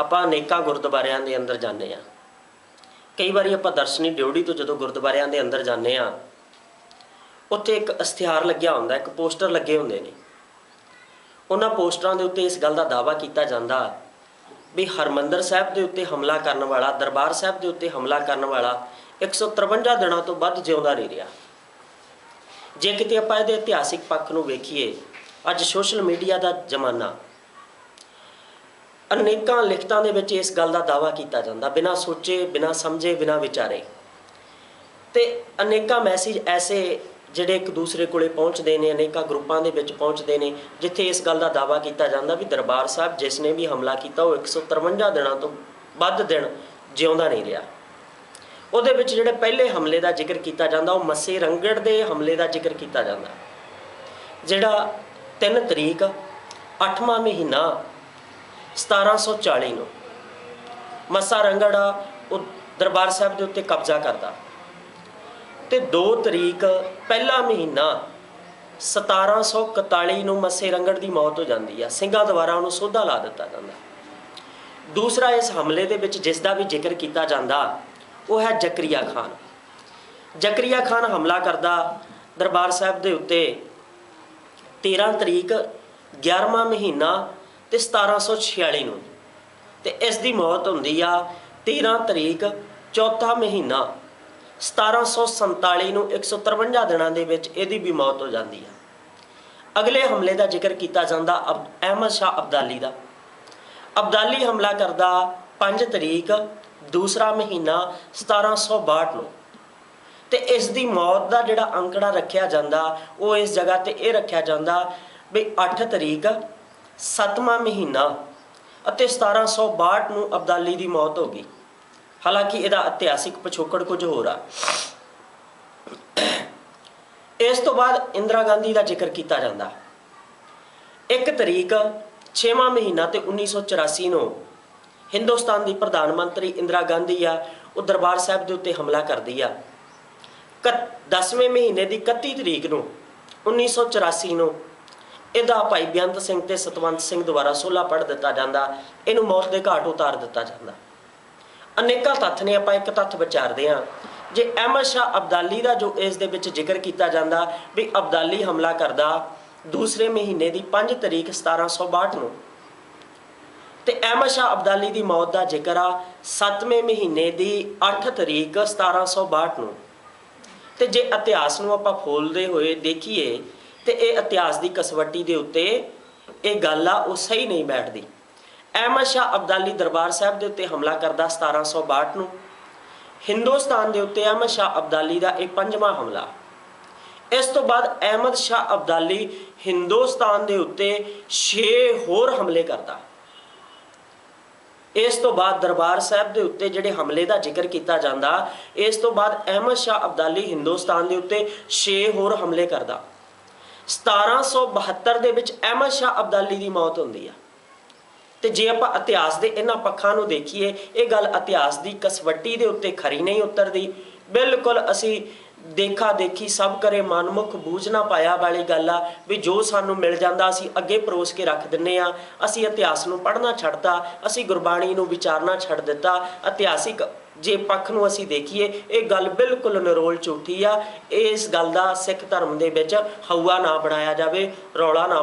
ਆਪਾਂ ਅਨੇਕਾਂ ਗੁਰਦੁਆਰਿਆਂ ਦੇ ਅੰਦਰ ਜਾਂਦੇ ਆ ਕਈ ਵਾਰੀ ਆਪਾਂ ਦਰਸ਼ਨੀ ਡਿਊਟੀ ਤੋਂ ਜਦੋਂ ਗੁਰਦੁਆਰਿਆਂ ਦੇ ਅੰਦਰ ਜਾਂਦੇ ਆ ਉੱਥੇ ਇੱਕ ਇਸ਼ਤਿਹਾਰ ਲੱਗਿਆ ਹੁੰਦਾ, ਇੱਕ ਪੋਸਟਰ ਲੱਗੇ ਹੁੰਦੇ ਨੇ। ਉਹਨਾਂ ਪੋਸਟਰਾਂ ਦੇ ਉੱਤੇ ਇਸ ਗੱਲ ਦਾ ਦਾਅਵਾ ਕੀਤਾ ਜਾਂਦਾ ਵੀ ਹਰਮੰਦਰ ਸਾਹਿਬ ਦੇ ਉੱਤੇ ਹਮਲਾ ਕਰਨ ਵਾਲਾ, ਦਰਬਾਰ ਸਾਹਿਬ ਦੇ ਉੱਤੇ ਹਮਲਾ ਕਰਨ ਵਾਲਾ 153 ਦਿਨਾਂ ਤੋਂ ਵੱਧ ਜਿਉਂਦਾ ਨਹੀਂ ਰਿਹਾ। ਜੇ ਕਿਤੇ ਆਪਾਂ ਇਹਦੇ ਇਤਿਹਾਸਿਕ ਪੱਖ ਨੂੰ ਵੇਖੀਏ, ਅੱਜ ਸੋਸ਼ਲ ਮੀਡੀਆ ਦਾ ਜ਼ਮਾਨਾ ਅਨੇਕਾਂ ਲਿਖਤਾਂ ਦੇ ਵਿੱਚ ਇਸ ਗੱਲ ਦਾ ਦਾਅਵਾ ਕੀਤਾ ਜਾਂਦਾ। ਬਿਨਾਂ ਸੋਚੇ, ਬਿਨਾਂ ਸਮਝੇ, ਬਿਨਾਂ ਵਿਚਾਰੇ। ਤੇ ਅਨੇਕਾਂ ਮੈਸੇਜ ਐਸੇ ਜਿਹੜੇ ਇੱਕ ਦੂਸਰੇ ਕੋਲੇ ਪਹੁੰਚਦੇ ਨੇ, ਅਨੇਕਾਂ ਗਰੁੱਪਾਂ ਦੇ ਵਿੱਚ ਪਹੁੰਚਦੇ ਨੇ, ਜਿੱਥੇ ਇਸ ਗੱਲ ਦਾ ਦਾਅਵਾ ਕੀਤਾ ਜਾਂਦਾ ਵੀ ਦਰਬਾਰ ਸਾਹਿਬ ਜਿਸ ਨੇ ਵੀ ਹਮਲਾ ਕੀਤਾ, ਉਹ 153 ਦਿਨਾਂ ਤੋਂ ਵੱਧ ਦਿਨ ਜਿਉਂਦਾ ਨਹੀਂ ਰਿਹਾ। ਉਹਦੇ ਵਿੱਚ ਜਿਹੜੇ ਪਹਿਲੇ ਹਮਲੇ ਦਾ ਜ਼ਿਕਰ ਕੀਤਾ ਜਾਂਦਾ, ਉਹ ਮੱਸੇ ਰੰਗੜ ਦੇ ਹਮਲੇ ਦਾ ਜ਼ਿਕਰ ਕੀਤਾ ਜਾਂਦਾ। ਜਿਹੜਾ 3 ਤਰੀਕ 8ਵਾਂ ਮਹੀਨਾ 1740 ਨੂੰ। ਮੱਸਾ ਰੰਗੜ ਉਹ ਦਰਬਾਰ ਸਾਹਿਬ ਦੇ ਉੱਤੇ ਕਬਜ਼ਾ ਕਰਦਾ। ਤੇ 2 ਤਰੀਕ ਪਹਿਲਾ ਮਹੀਨਾ 1741 ਨੂੰ ਮੱਸੇ ਰੰਗੜ ਦੀ ਮੌਤ ਹੋ ਜਾਂਦੀ ਆ। ਸਿੰਘਾਂ ਦੁਆਰਾ ਉਹਨੂੰ ਸੋਧਾ ਲਾ ਦਿੱਤਾ ਜਾਂਦਾ। ਦੂਸਰਾ ਇਸ ਹਮਲੇ ਦੇ ਵਿੱਚ ਜਿਸ ਦਾ ਵੀ ਜ਼ਿਕਰ ਕੀਤਾ ਜਾਂਦਾ, ਉਹ ਹੈ ਜ਼ਕਰੀਆ ਖਾਨ। ਜ਼ਕਰੀਆ ਖਾਨ ਹਮਲਾ ਕਰਦਾ ਦਰਬਾਰ ਸਾਹਿਬ ਦੇ ਉੱਤੇ 13 ਤਰੀਕ 11ਵਾਂ ਮਹੀਨਾ ਤੇ 1746 ਨੂੰ। ਤੇ ਇਸ ਦੀ ਮੌਤ ਹੁੰਦੀ ਆ 13 ਤਰੀਕ ਚੌਥਾ ਮਹੀਨਾ। 1747 ਨੂੰ 153 ਦਿਨਾਂ ਦੇ ਵਿੱਚ ਇਹਦੀ ਵੀ ਮੌਤ ਹੋ ਜਾਂਦੀ ਆ। ਅਗਲੇ ਹਮਲੇ ਦਾ ਜ਼ਿਕਰ ਕੀਤਾ ਜਾਂਦਾ ਅਬ- ਅਹਿਮਦ ਸ਼ਾਹ ਅਬਦਾਲੀ ਦਾ। ਅਬਦਾਲੀ ਹਮਲਾ ਕਰਦਾ 5 ਤਰੀਕ, ਦੂਸਰਾ ਮਹੀਨਾ 1762 ਨੂੰ। ਤੇ ਇਸ ਦੀ ਮੌਤ ਦਾ ਜਿਹੜਾ ਅੰਕੜਾ ਰੱਖਿਆ ਜਾਂਦਾ, ਉਹ ਇਸ ਜਗ੍ਹਾ ਤੇ ਇਹ ਰੱਖਿਆ ਜਾਂਦਾ ਵੀ 8 ਤਰੀਕ 7ਵਾਂ ਮਹੀਨਾ ਅਤੇ 1762 ਨੂੰ ਅਬਦਾਲੀ ਦੀ ਮੌਤ ਹੋ ਗਈ। ਹਾਲਾਂਕਿ ਇਹਦਾ ਇਤਿਹਾਸਿਕ ਪਿਛੋਕੜ ਕੁਝ ਹੋਰ ਆ। ਇਸ ਤੋਂ ਬਾਅਦ ਇੰਦਰਾ ਗਾਂਧੀ ਦਾ ਜ਼ਿਕਰ ਕੀਤਾ ਜਾਂਦਾ। ਇੱਕ ਤਰੀਕ 6ਵਾਂ ਮਹੀਨਾ ਤੇ 1984 ਨੂੰ ਹਿੰਦੁਸਤਾਨ ਦੀ ਪ੍ਰਧਾਨ ਮੰਤਰੀ ਇੰਦਰਾ ਗਾਂਧੀ ਆ, ਉਹ ਦਰਬਾਰ ਸਾਹਿਬ ਦੇ ਉੱਤੇ ਹਮਲਾ ਕਰਦੀ ਆ। 10ਵੇਂ ਮਹੀਨੇ ਦੀ 31 ਤਰੀਕ ਨੂੰ 1984 ਨੂੰ ਇਹਦਾ ਭਾਈ ਬੇਅੰਤ ਸਿੰਘ ਤੇ ਸਤਵੰਤ ਸਿੰਘ ਦੁਆਰਾ ਸੋਲਾ ਪੜ ਦਿੱਤਾ ਜਾਂਦਾ, ਇਹਨੂੰ ਮੌਤ ਦੇ ਘਾਟ ਉਤਾਰ ਦਿੱਤਾ ਜਾਂਦਾ। ਅਨੇਕਾਂ ਤੱਥ ਨੇ ਆਪਾਂ ਇੱਕ ਤੱਥ ਵਿਚਾਰਦੇ ਹਾਂ। ਜੇ ਅਹਿਮਦ ਸ਼ਾਹ ਅਬਦਾਲੀ ਦਾ ਜੋ ਇਸ ਦੇ ਵਿੱਚ ਜ਼ਿਕਰ ਕੀਤਾ ਜਾਂਦਾ ਵੀ ਅਬਦਾਲੀ ਹਮਲਾ ਕਰਦਾ ਦੂਸਰੇ ਮਹੀਨੇ ਦੀ 5 ਤਰੀਕ 1762 ਨੂੰ, ਤੇ ਅਹਿਮਦ ਸ਼ਾਹ ਅਬਦਾਲੀ ਦੀ ਮੌਤ ਦਾ ਜ਼ਿਕਰ ਆ 7ਵੇਂ ਮਹੀਨੇ ਦੀ 8 ਤਰੀਕ 1762 ਨੂੰ। ਤੇ ਜੇ ਇਤਿਹਾਸ ਨੂੰ ਆਪਾਂ ਫੋਲਦੇ ਹੋਏ ਦੇਖੀਏ ਤੇ ਇਹ ਇਤਿਹਾਸ ਦੀ ਕਸਵੱਟੀ ਦੇ ਉੱਤੇ ਇਹ ਗੱਲ ਆ, ਉਹ ਸਹੀ ਨਹੀਂ ਬੈਠਦੀ। ਅਹਿਮਦ ਸ਼ਾਹ ਅਬਦਾਲੀ ਦਰਬਾਰ ਸਾਹਿਬ ਦੇ ਉੱਤੇ ਹਮਲਾ ਕਰਦਾ 1762 ਨੂੰ। ਹਿੰਦੁਸਤਾਨ ਦੇ ਉੱਤੇ ਅਹਿਮਦ ਸ਼ਾਹ ਅਬਦਾਲੀ ਦਾ ਇਹ ਪੰਜਵਾਂ ਹਮਲਾ। ਇਸ ਤੋਂ ਬਾਅਦ ਅਹਿਮਦ ਸ਼ਾਹ ਅਬਦਾਲੀ ਹਿੰਦੁਸਤਾਨ ਦੇ ਉੱਤੇ 6 ਹੋਰ ਹਮਲੇ ਕਰਦਾ। ਇਸ ਤੋਂ ਬਾਅਦ ਦਰਬਾਰ ਸਾਹਿਬ ਦੇ ਉੱਤੇ ਜਿਹੜੇ ਹਮਲੇ ਦਾ ਜ਼ਿਕਰ ਕੀਤਾ ਜਾਂਦਾ, ਇਸ ਤੋਂ ਬਾਅਦ ਅਹਿਮਦ ਸ਼ਾਹ ਅਬਦਾਲੀ ਹਿੰਦੁਸਤਾਨ ਦੇ ਉੱਤੇ 6 ਹੋਰ ਹਮਲੇ ਕਰਦਾ। 1772 ਦੇ ਵਿੱਚ ਅਹਿਮਦ ਸ਼ਾਹ ਅਬਦਾਲੀ ਦੀ ਮੌਤ ਹੁੰਦੀ ਆ। ਤੇ ਜੇ ਆਪਾਂ ਇਤਿਹਾਸ ਦੇ ਇਹਨਾਂ ਪੱਖਾਂ ਨੂੰ ਦੇਖੀਏ, ਇਹ ਗੱਲ ਇਤਿਹਾਸ ਦੀ ਕਸਵੱਟੀ ਦੇ ਉੱਤੇ ਖਰੀ ਨਹੀਂ ਉਤਰਦੀ। ਬਿਲਕੁਲ ਅਸੀਂ ਦੇਖਾ ਦੇਖੀ ਸਭ ਕਰੇ ਮਨਮੁਖ ਬੂਝ ਨਾ ਪਾਇਆ ਵਾਲੀ ਗੱਲ ਆ ਵੀ ਜੋ ਸਾਨੂੰ ਮਿਲ ਜਾਂਦਾ ਅਸੀਂ ਅੱਗੇ ਪਰੋਸ ਕੇ ਰੱਖ ਦਿੰਨੇ ਆ। ਅਸੀਂ ਇਤਿਹਾਸ ਨੂੰ ਪੜ੍ਹਨਾ ਛੱਡਤਾ, ਅਸੀਂ ਗੁਰਬਾਣੀ ਨੂੰ ਵਿਚਾਰਨਾ ਛੱਡ ਦਿੱਤਾ। ਇਤਿਹਾਸਿਕ ਜੇ ਪੱਖ ਨੂੰ ਅਸੀਂ ਦੇਖੀਏ, ਇਹ ਗੱਲ ਬਿਲਕੁਲ ਨਿਰੋਲ ਝੂਠੀ ਆ। ਇਸ ਗੱਲ ਦਾ ਸਿੱਖ ਧਰਮ ਦੇ ਵਿੱਚ ਹਊਆ ਨਾ ਬਣਾਇਆ ਜਾਵੇ, ਰੌਲਾ ਨਾ